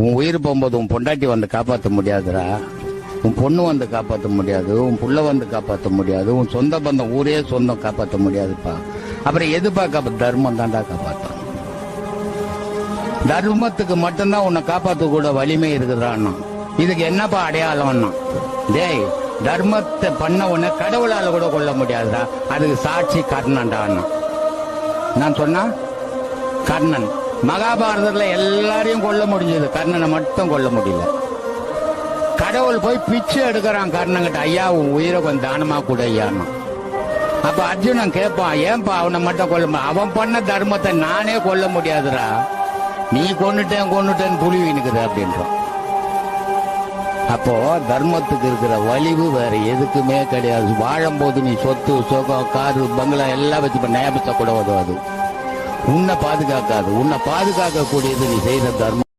உன் உயிர் போகும்போது உன் பொண்டாட்டி வந்து காப்பாற்ற முடியாதுடா. உன் பொண்ணு வந்து காப்பாற்ற முடியாது. உன் புள்ள வந்து காப்பாற்ற முடியாது. உன் சொந்த பந்தம் ஊரே சொந்தம் காப்பாற்ற முடியாதுப்பா. அப்புறம் எதுப்பா காப்பா தர்மம் தாண்டா காப்பாற்றும் தர்மத்துக்கு மட்டும்தான் உன்னை காப்பாற்ற கூட வலிமை இருக்குதுடான்னா. இதுக்கு என்னப்பா அடையாளம்னா? டேய் தர்மத்தை பண்ண உடனே கடவுளால் கூட கொல்ல முடியாதுடா. அதுக்கு சாட்சி கர்ணன்டா நான் சொன்னா கர்ணன். மகாபாரதத்தில் எல்லாரையும் கொல்ல முடிஞ்சது. கர்ணனை மட்டும் கொல்ல முடியல. கடவுள் போய் பிச்சை எடுக்கிறான் கர்ணங்கிட்ட ஐயா உன் உயிரை கொஞ்சம் தானமா கூட ஐயான்னு அப்ப அர்ஜுனன் கேட்பான் ஏன்பா அவனை மட்டும் கொல்ல அவன் பண்ண தர்மத்தை நானே கொல்ல முடியாதுடா. நீ கொன்னுட்டேன் கொன்னுட்டேன்னு புலி இருக்குது அப்படின்றான். அப்போ தர்மத்துக்கு இருக்கிற வலிவு வேற எதுக்குமே கிடையாது. வாழும்போது நீ சொத்து சுகம் காரு பங்களா எல்லாம் வச்சு நேபத்தை கூட உதவாது. உன்னை பாதுகாக்காது. உன்னை பாதுகாக்கக்கூடியது நீ செய்த தர்மம்.